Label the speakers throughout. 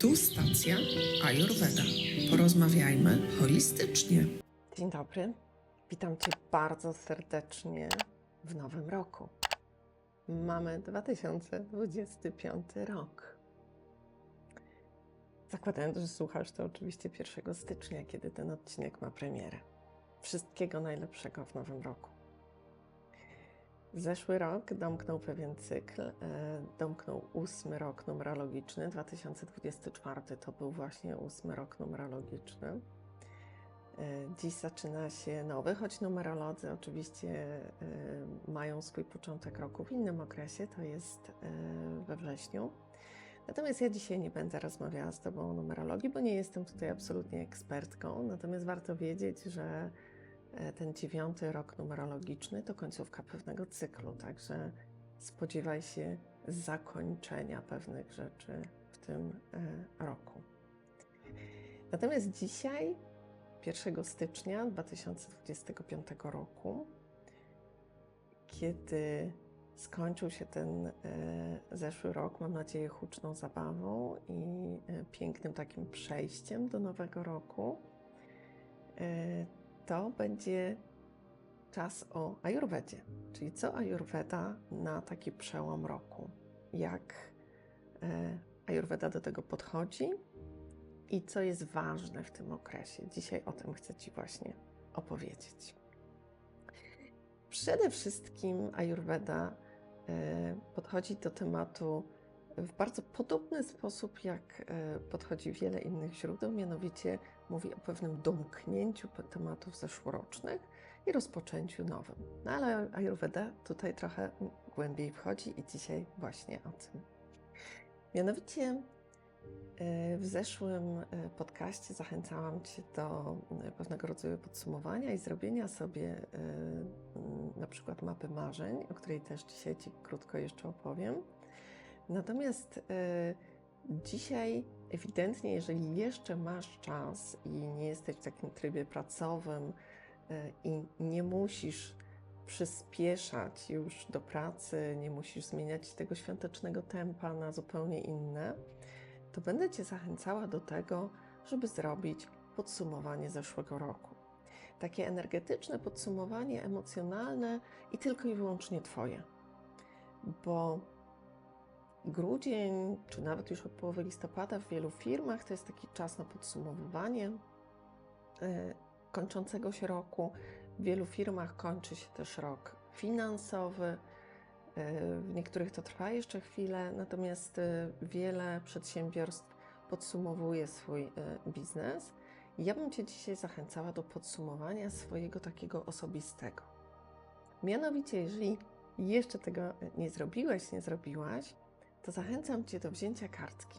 Speaker 1: Tu stacja Ayurveda. Porozmawiajmy holistycznie.
Speaker 2: Dzień dobry. Witam Cię bardzo serdecznie w nowym roku. Mamy 2025 rok. Zakładając, że słuchasz to oczywiście 1 stycznia, kiedy ten odcinek ma premierę. Wszystkiego najlepszego w nowym roku. Zeszły rok domknął pewien cykl, e, domknął ósmy rok numerologiczny, 2024 to był właśnie ósmy rok numerologiczny. E, Dziś zaczyna się nowy, choć numerolodzy oczywiście e, mają swój początek roku w innym okresie, to jest we wrześniu. Natomiast ja dzisiaj nie będę rozmawiała z Tobą o numerologii, bo nie jestem tutaj absolutnie ekspertką. Natomiast warto wiedzieć, że ten dziewiąty rok numerologiczny to końcówka pewnego cyklu, także spodziewaj się zakończenia pewnych rzeczy w tym e, roku. Natomiast dzisiaj 1 stycznia 2025 roku, kiedy skończył się ten e, zeszły rok, mam nadzieję, huczną zabawą i e, pięknym takim przejściem do nowego roku, e, to będzie czas o Ajurwedzie, czyli co Ajurweda na taki przełom roku, jak e, Ajurweda do tego podchodzi i co jest ważne w tym okresie. Dzisiaj o tym chcę Ci właśnie opowiedzieć. Przede wszystkim Ayurveda e, podchodzi do tematu w bardzo podobny sposób, jak e, podchodzi wiele innych źródeł, mianowicie mówi o pewnym domknięciu tematów zeszłorocznych i rozpoczęciu nowym. No ale Ayurveda tutaj trochę głębiej wchodzi i dzisiaj właśnie o tym. Mianowicie E, W zeszłym e, podcaście zachęcałam Cię do e, pewnego rodzaju podsumowania i zrobienia sobie na przykład mapy marzeń, o której też dzisiaj Ci krótko jeszcze opowiem. Natomiast dzisiaj ewidentnie, jeżeli jeszcze masz czas i nie jesteś w takim trybie pracowym e, i nie musisz przyspieszać już do pracy, nie musisz zmieniać tego świątecznego tempa na zupełnie inne, to będę Cię zachęcała do tego, żeby zrobić podsumowanie zeszłego roku. Takie energetyczne podsumowanie emocjonalne i tylko i wyłącznie Twoje. Bo grudzień, czy nawet już od połowy listopada w wielu firmach to jest taki czas na podsumowywanie e, kończącego się roku. W wielu firmach kończy się też rok finansowy. E, W niektórych to trwa jeszcze chwilę, natomiast e, wiele przedsiębiorstw podsumowuje swój biznes. Ja bym Cię dzisiaj zachęcała do podsumowania swojego takiego osobistego. Mianowicie, jeżeli jeszcze tego nie zrobiłeś, nie zrobiłaś, to zachęcam Cię do wzięcia kartki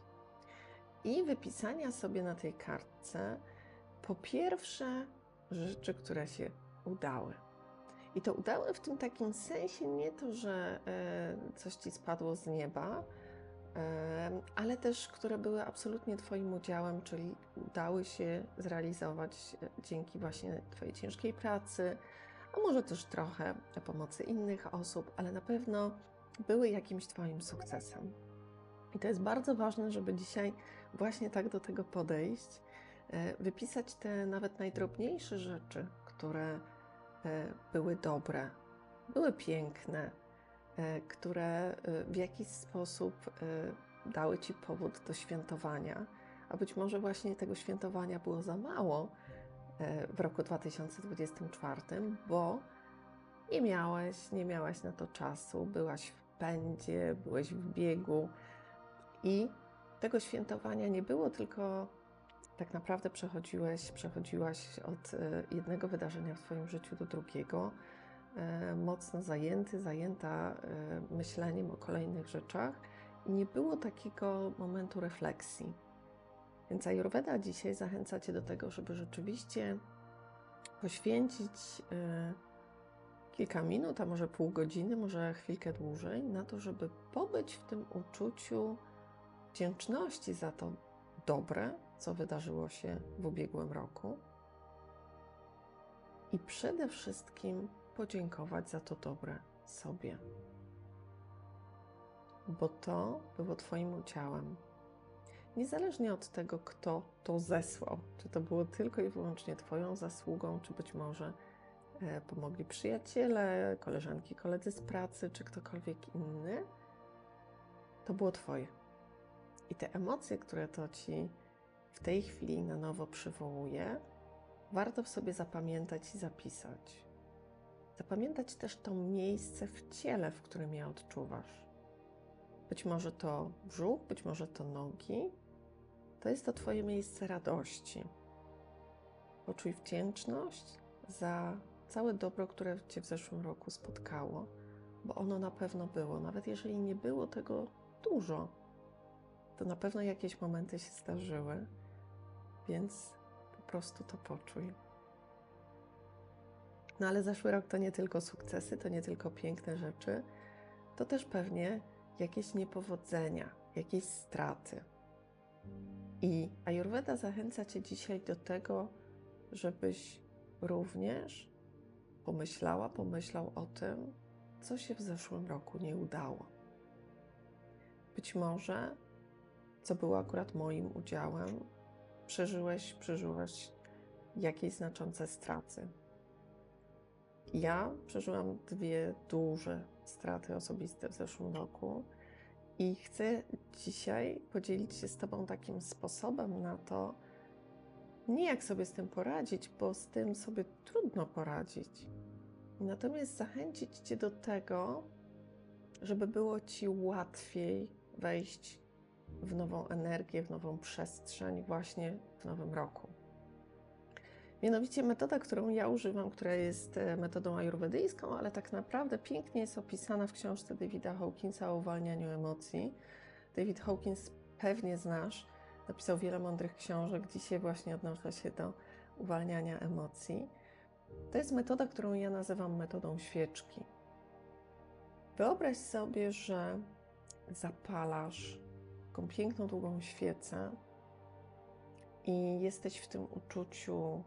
Speaker 2: i wypisania sobie na tej kartce po pierwsze rzeczy, które się udały. I to udały w tym takim sensie nie to, że e, coś ci spadło z nieba, e, ale też, które były absolutnie Twoim udziałem, czyli udały się zrealizować dzięki właśnie Twojej ciężkiej pracy, a może też trochę pomocy innych osób, ale na pewno były jakimś Twoim sukcesem. I to jest bardzo ważne, żeby dzisiaj właśnie tak do tego podejść, e, wypisać te nawet najdrobniejsze rzeczy, które e, były dobre, były piękne, e, które w jakiś sposób dały Ci powód do świętowania, a być może właśnie tego świętowania było za mało w roku 2024, bo nie miałeś, nie miałaś na to czasu, byłaś pędzie, byłeś w biegu. I tego świętowania nie było, tylko tak naprawdę przechodziłeś, przechodziłaś od e, jednego wydarzenia w Twoim życiu do drugiego, e, mocno zajęty, zajęta e, myśleniem o kolejnych rzeczach. I nie było takiego momentu refleksji. Więc Ayurveda dzisiaj zachęca Cię do tego, żeby rzeczywiście poświęcić kilka minut, a może pół godziny, może chwilkę dłużej, na to, żeby pobyć w tym uczuciu wdzięczności za to dobre, co wydarzyło się w ubiegłym roku. I przede wszystkim podziękować za to dobre sobie. Bo to było Twoim udziałem. niezależnie od tego, kto to zesłał. Czy to było tylko i wyłącznie Twoją zasługą, czy być może pomogli przyjaciele, koleżanki, koledzy z pracy, czy ktokolwiek inny, to było Twoje. I te emocje, które to Ci w tej chwili na nowo przywołuje, warto w sobie zapamiętać i zapisać. Zapamiętać też to miejsce w ciele, w którym je odczuwasz. Być może to brzuch, być może to nogi. To jest to Twoje miejsce radości. Poczuj wdzięczność za całe dobro, które Cię w zeszłym roku spotkało, bo ono na pewno było. Nawet jeżeli nie było tego dużo, to na pewno jakieś momenty się zdarzyły, więc po prostu to poczuj. No ale zeszły rok to nie tylko sukcesy, to nie tylko piękne rzeczy, to też pewnie jakieś niepowodzenia, jakieś straty. I Ayurveda zachęca Cię dzisiaj do tego, żebyś również pomyślała, pomyślał o tym, co się w zeszłym roku nie udało. Być może, co było akurat moim udziałem, przeżyłeś, przeżyłaś jakieś znaczące straty. Ja przeżyłam dwie duże straty osobiste w zeszłym roku i chcę dzisiaj podzielić się z Tobą takim sposobem na to, nie jak sobie z tym poradzić, bo z tym sobie trudno poradzić. Natomiast zachęcić Cię do tego, żeby było Ci łatwiej wejść w nową energię, w nową przestrzeń właśnie w nowym roku. Mianowicie metoda, którą ja używam, która jest e, metodą ajurwedyjską, ale tak naprawdę pięknie jest opisana w książce Davida Hawkinsa o uwalnianiu emocji. David Hawkins pewnie znasz, napisał wiele mądrych książek, dzisiaj właśnie odnoszę się do uwalniania emocji. To jest metoda, którą ja nazywam metodą świeczki. Wyobraź sobie, że zapalasz taką piękną, długą świecę i jesteś w tym uczuciu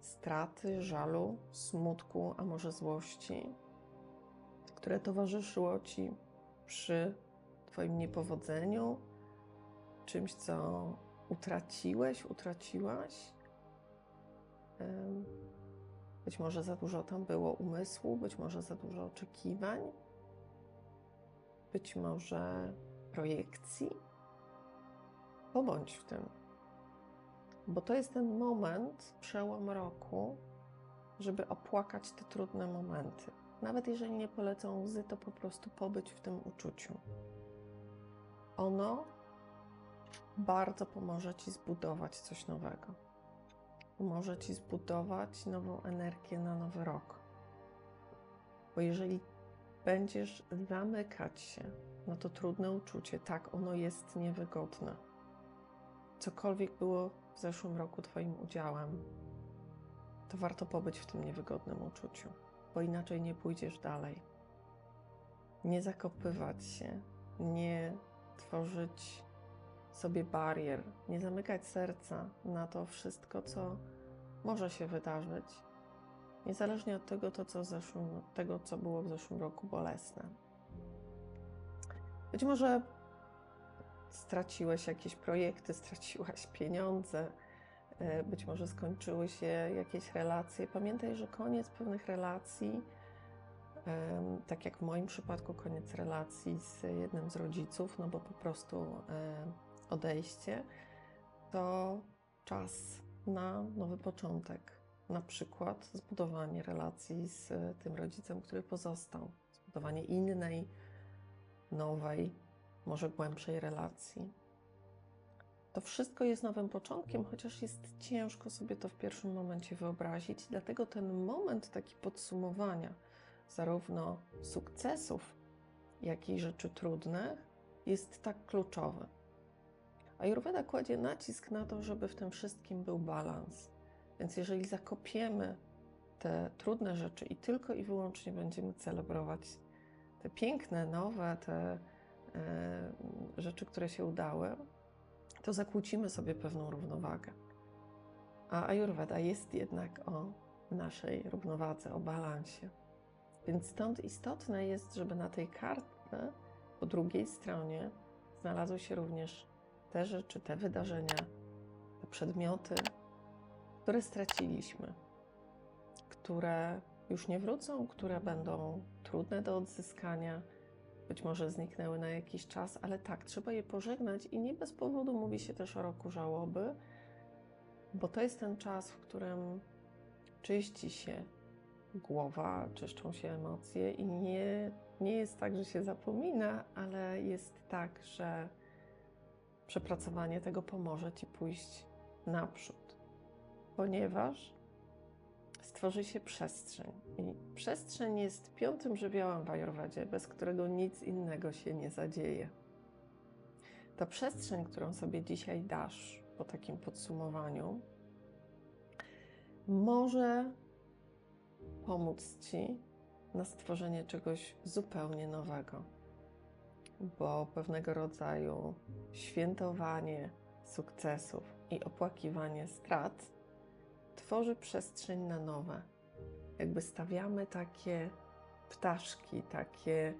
Speaker 2: straty, żalu, smutku, a może złości, które towarzyszyło ci przy Twoim niepowodzeniu, czymś, co utraciłeś, utraciłaś. Być może za dużo tam było umysłu, być może za dużo oczekiwań, być może projekcji. Pobądź w tym bo to jest ten moment, przełom roku, żeby opłakać te trudne momenty. Nawet jeżeli nie polecą łzy, to po prostu pobyć w tym uczuciu. Ono bardzo pomoże Ci zbudować coś nowego. Pomoże Ci zbudować nową energię na nowy rok. Bo jeżeli będziesz zamykać się na to trudne uczucie, tak, ono jest niewygodne. Cokolwiek było w zeszłym roku Twoim udziałem, to warto pobyć w tym niewygodnym uczuciu, bo inaczej nie pójdziesz dalej. Nie zakopywać się, nie tworzyć sobie barier, nie zamykać serca na to wszystko, co może się wydarzyć, niezależnie od tego, to, co zeszłym, tego, co było w zeszłym roku bolesne. Być może straciłeś jakieś projekty, straciłaś pieniądze, e, być może skończyły się jakieś relacje. Pamiętaj, że koniec pewnych relacji, tak jak w moim przypadku, koniec relacji z jednym z rodziców, no bo po prostu odejście, to czas na nowy początek. Na przykład zbudowanie relacji z tym rodzicem, który pozostał, zbudowanie innej, nowej, może głębszej relacji. To wszystko jest nowym początkiem, chociaż jest ciężko sobie to w pierwszym momencie wyobrazić, dlatego ten moment taki podsumowania zarówno sukcesów, jak i rzeczy trudnych jest tak kluczowy. Ayurveda kładzie nacisk na to, żeby w tym wszystkim był balans. Więc jeżeli zakopiemy te trudne rzeczy i tylko i wyłącznie będziemy celebrować te piękne, nowe, te E, rzeczy, które się udały, to zakłócimy sobie pewną równowagę. A Ayurveda jest jednak o naszej równowadze, o balansie. Więc stąd istotne jest, żeby na tej kartce po drugiej stronie znalazły się również te rzeczy, te wydarzenia, te przedmioty, które straciliśmy, które już nie wrócą, które będą trudne do odzyskania, być może zniknęły na jakiś czas, ale tak, trzeba je pożegnać i nie bez powodu mówi się też o roku żałoby, bo to jest ten czas, w którym czyści się głowa, czyszczą się emocje i nie, nie jest tak, że się zapomina, ale jest tak, że przepracowanie tego pomoże ci pójść naprzód, ponieważ stworzy się przestrzeń. I przestrzeń jest piątym żywiołem w Ajurwedzie, bez którego nic innego się nie zadzieje. Ta przestrzeń, którą sobie dzisiaj dasz po takim podsumowaniu, może pomóc Ci na stworzenie czegoś zupełnie nowego, bo pewnego rodzaju świętowanie sukcesów i opłakiwanie strat tworzy przestrzeń na nowe. Jakby stawiamy takie ptaszki, takie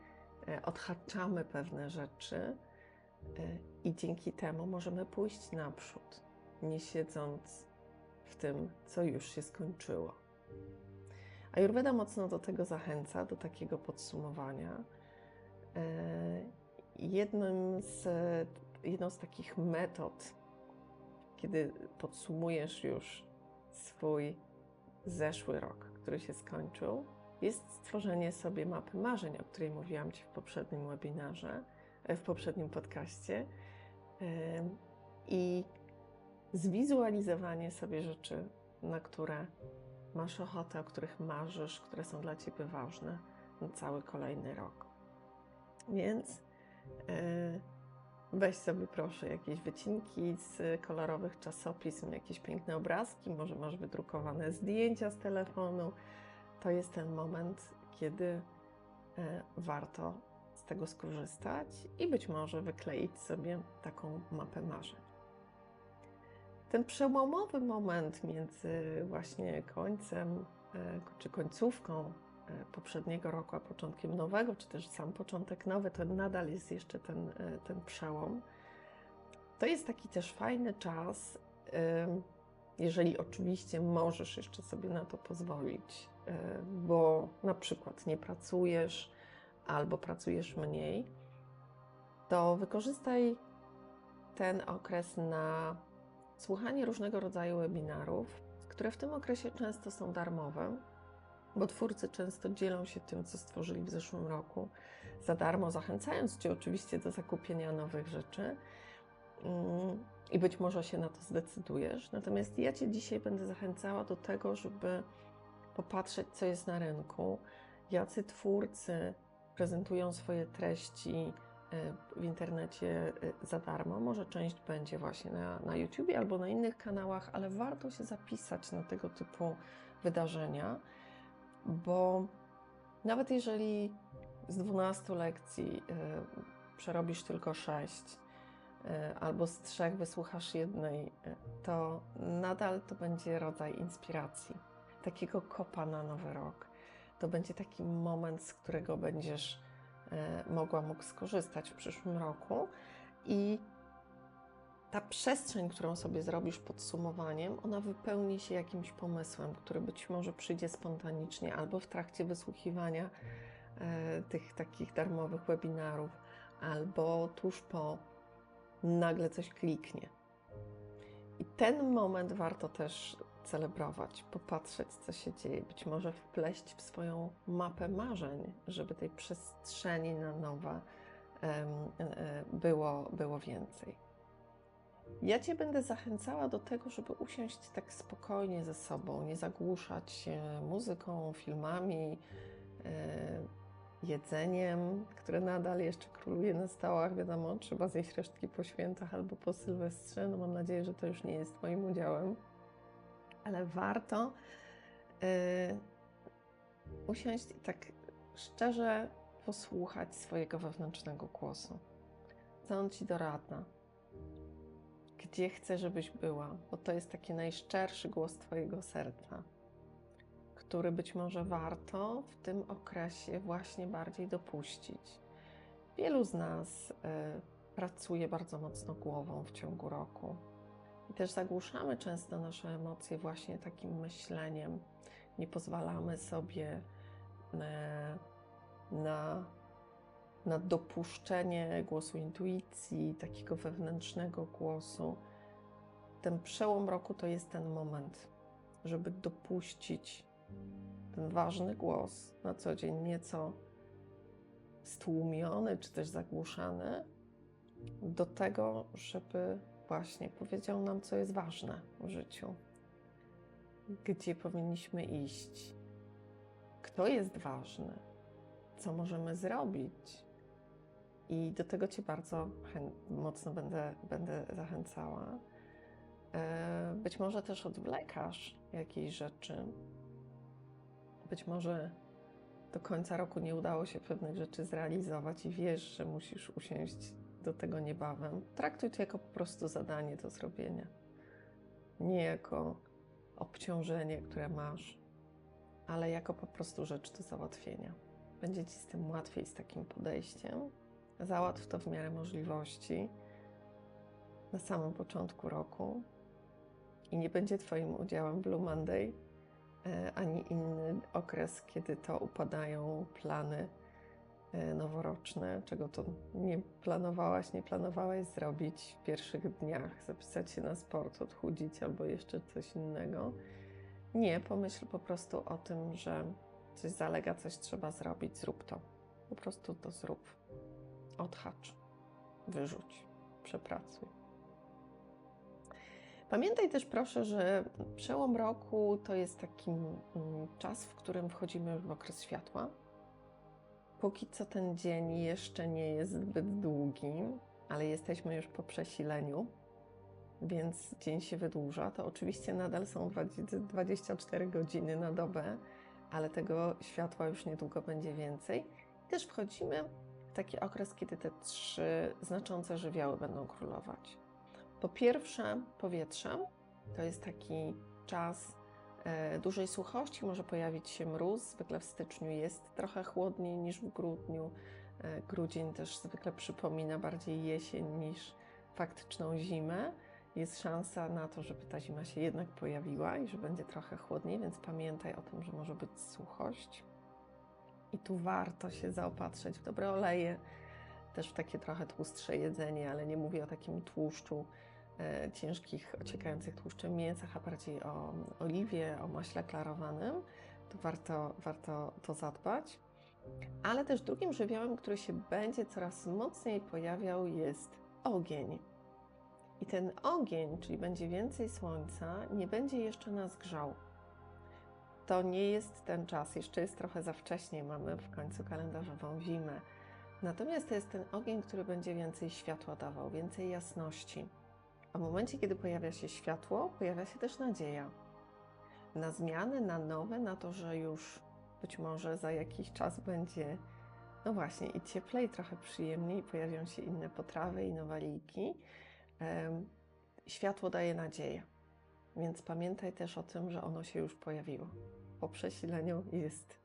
Speaker 2: e, odhaczamy pewne rzeczy e, i dzięki temu możemy pójść naprzód, nie siedząc w tym, co już się skończyło. Ayurveda mocno do tego zachęca, do takiego podsumowania. Jednym z, jedną z takich metod, kiedy podsumujesz już swój zeszły rok, który się skończył, jest stworzenie sobie mapy marzeń, o której mówiłam Ci w poprzednim webinarze, w poprzednim podcaście. I zwizualizowanie sobie rzeczy, na które masz ochotę, o których marzysz, które są dla Ciebie ważne na cały kolejny rok. Więc weź sobie proszę jakieś wycinki z kolorowych czasopism, jakieś piękne obrazki, może masz wydrukowane zdjęcia z telefonu. To jest ten moment, kiedy yy, warto z tego skorzystać i być może wykleić sobie taką mapę marzeń ten przełomowy moment między właśnie końcem e, czy końcówką e, poprzedniego roku, a początkiem nowego, czy też sam początek nowy, to nadal jest jeszcze ten, e, ten przełom. To jest taki też fajny czas, jeżeli oczywiście możesz jeszcze sobie na to pozwolić, bo na przykład nie pracujesz albo pracujesz mniej, to wykorzystaj ten okres na słuchanie różnego rodzaju webinarów, które w tym okresie często są darmowe, bo twórcy często dzielą się tym, co stworzyli w zeszłym roku za darmo, zachęcając Cię oczywiście do zakupienia nowych rzeczy. Mm, I być może się na to zdecydujesz. Natomiast ja Cię dzisiaj będę zachęcała do tego, żeby popatrzeć, co jest na rynku, jacy twórcy prezentują swoje treści, w internecie y, za darmo. Może część będzie właśnie na, na YouTubie albo na innych kanałach, ale warto się zapisać na tego typu wydarzenia, bo nawet jeżeli z 12 lekcji y, przerobisz tylko 6, y, albo z trzech wysłuchasz jednej, to nadal to będzie rodzaj inspiracji, takiego kopa na nowy rok. To będzie taki moment, z którego będziesz mogła, mógł skorzystać w przyszłym roku. I ta przestrzeń, którą sobie zrobisz podsumowaniem, ona wypełni się jakimś pomysłem, który być może przyjdzie spontanicznie albo w trakcie wysłuchiwania e, tych takich darmowych webinarów, albo tuż po nagle coś kliknie. I ten moment warto też celebrować, popatrzeć, co się dzieje, być może wpleść w swoją mapę marzeń, żeby tej przestrzeni na nowe e, było, było więcej. Ja Cię będę zachęcała do tego, żeby usiąść tak spokojnie ze sobą, nie zagłuszać się muzyką, filmami, e, jedzeniem, które nadal jeszcze króluje na stołach. Wiadomo, trzeba zjeść resztki po świętach albo po Sylwestrze. No mam nadzieję, że to już nie jest moim udziałem ale warto yy, usiąść i tak szczerze posłuchać swojego wewnętrznego głosu. Co on ci doradna? Gdzie chce, żebyś była? Bo to jest taki najszczerszy głos Twojego serca, który być może warto w tym okresie właśnie bardziej dopuścić. Wielu z nas yy, pracuje bardzo mocno głową w ciągu roku. I też zagłuszamy często nasze emocje właśnie takim myśleniem. Nie pozwalamy sobie e, na, na dopuszczenie głosu intuicji, takiego wewnętrznego głosu. Ten przełom roku to jest ten moment, żeby dopuścić ten ważny głos, na co dzień nieco stłumiony czy też zagłuszany, do tego, żeby właśnie powiedział nam, co jest ważne w życiu, gdzie powinniśmy iść, kto jest ważny, co możemy zrobić. I do tego Cię bardzo mocno będę, będę zachęcała. E, być może też odwlekasz jakieś rzeczy. Być może do końca roku nie udało się pewnych rzeczy zrealizować i wiesz, że musisz usiąść do tego niebawem. Traktuj to jako po prostu zadanie do zrobienia. Nie jako obciążenie, które masz, ale jako po prostu rzecz do załatwienia. Będzie ci z tym łatwiej, z takim podejściem. Załatw to w miarę możliwości na samym początku roku i nie będzie Twoim udziałem Blue Monday e, ani inny okres, kiedy to upadają plany e, noworoczne, czego to nie planowałaś, nie planowałeś zrobić w pierwszych dniach, zapisać się na sport, odchudzić albo jeszcze coś innego. Nie, pomyśl po prostu o tym, że coś zalega, coś trzeba zrobić, zrób to. Po prostu to zrób. Odhacz, wyrzuć, przepracuj. Pamiętaj też proszę, że przełom roku to jest taki mm, czas, w którym wchodzimy w okres światła. Póki co ten dzień jeszcze nie jest zbyt długi, ale jesteśmy już po przesileniu, więc dzień się wydłuża. To oczywiście nadal są 24 godziny na dobę, ale tego światła już niedługo będzie więcej. Też wchodzimy taki okres, kiedy te trzy znaczące żywioły będą królować. Po pierwsze, powietrze to jest taki czas e, dużej suchości, może pojawić się mróz. Zwykle w styczniu jest trochę chłodniej niż w grudniu. E, grudzień też zwykle przypomina bardziej jesień niż faktyczną zimę. Jest szansa na to, żeby ta zima się jednak pojawiła i że będzie trochę chłodniej, więc pamiętaj o tym, że może być suchość. I tu warto się zaopatrzyć w dobre oleje, też w takie trochę tłustsze jedzenie, ale nie mówię o takim tłuszczu e, ciężkich, ociekających tłuszczem mięsach, a bardziej o oliwie, o maśle klarowanym. To warto, warto to zadbać. Ale też drugim żywiołem, który się będzie coraz mocniej pojawiał, jest ogień. I ten ogień, czyli będzie więcej słońca, nie będzie jeszcze nas grzał. To nie jest ten czas, jeszcze jest trochę za wcześnie, mamy w końcu kalendarzową zimę. Natomiast to jest ten ogień, który będzie więcej światła dawał, więcej jasności. A w momencie, kiedy pojawia się światło, pojawia się też nadzieja na zmiany, na nowe, na to, że już być może za jakiś czas będzie, no właśnie, i cieplej, trochę przyjemniej, pojawią się inne potrawy, innowaliki. Światło daje nadzieję, więc pamiętaj też o tym, że ono się już pojawiło. Po przesileniu jest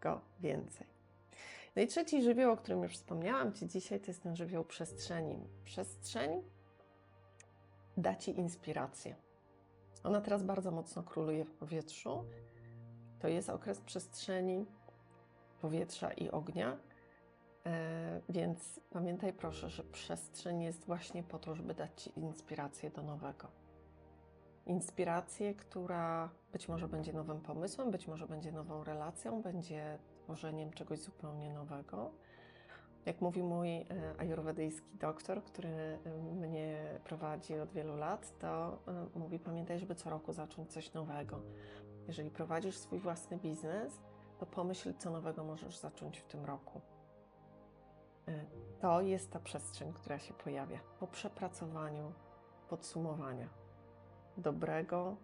Speaker 2: go więcej. No i trzeci żywioł, o którym już wspomniałam Ci dzisiaj, to jest ten żywioł przestrzeni. Przestrzeń da Ci inspirację. Ona teraz bardzo mocno króluje w powietrzu. To jest okres przestrzeni powietrza i ognia. E, więc pamiętaj proszę, że przestrzeń jest właśnie po to, żeby dać Ci inspirację do nowego. Inspirację, która być może będzie nowym pomysłem, być może będzie nową relacją, będzie tworzeniem czegoś zupełnie nowego. Jak mówi mój e, ajurwedyjski doktor, który e, mnie prowadzi od wielu lat, to mówi: pamiętaj, żeby co roku zacząć coś nowego. Jeżeli prowadzisz swój własny biznes, to pomyśl, co nowego możesz zacząć w tym roku. E, to jest ta przestrzeń, która się pojawia po przepracowaniu podsumowania dobrego,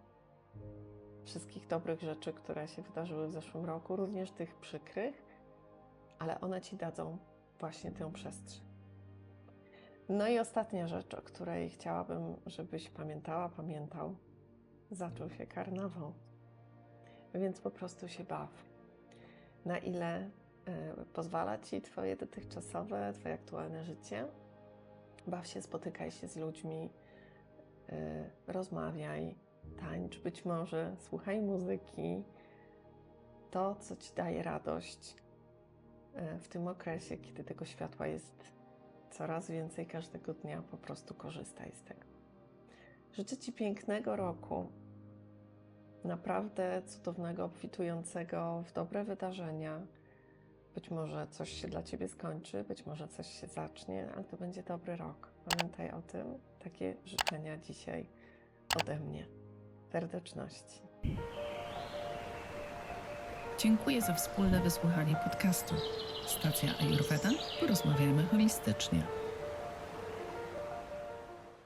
Speaker 2: wszystkich dobrych rzeczy, które się wydarzyły w zeszłym roku, również tych przykrych, ale one ci dadzą właśnie tę przestrzeń. No i ostatnia rzecz, o której chciałabym, żebyś pamiętała, pamiętał, zaczął się karnawał. Więc po prostu się baw. Na ile Y, pozwala ci Twoje dotychczasowe, Twoje aktualne życie, Baw się, spotykaj się z ludźmi, rozmawiaj, tańcz, być może słuchaj muzyki. To, co ci daje radość y, w tym okresie, kiedy tego światła jest coraz więcej każdego dnia, po prostu korzystaj z tego. Życzę Ci pięknego roku, naprawdę cudownego, obfitującego w dobre wydarzenia. Być może coś się dla Ciebie skończy, być może coś się zacznie, ale to będzie dobry rok. Pamiętaj o tym. Takie życzenia dzisiaj ode mnie. Serdeczności.
Speaker 1: Dziękuję za wspólne wysłuchanie podcastu. Stacja Ayurveda. Porozmawiajmy holistycznie.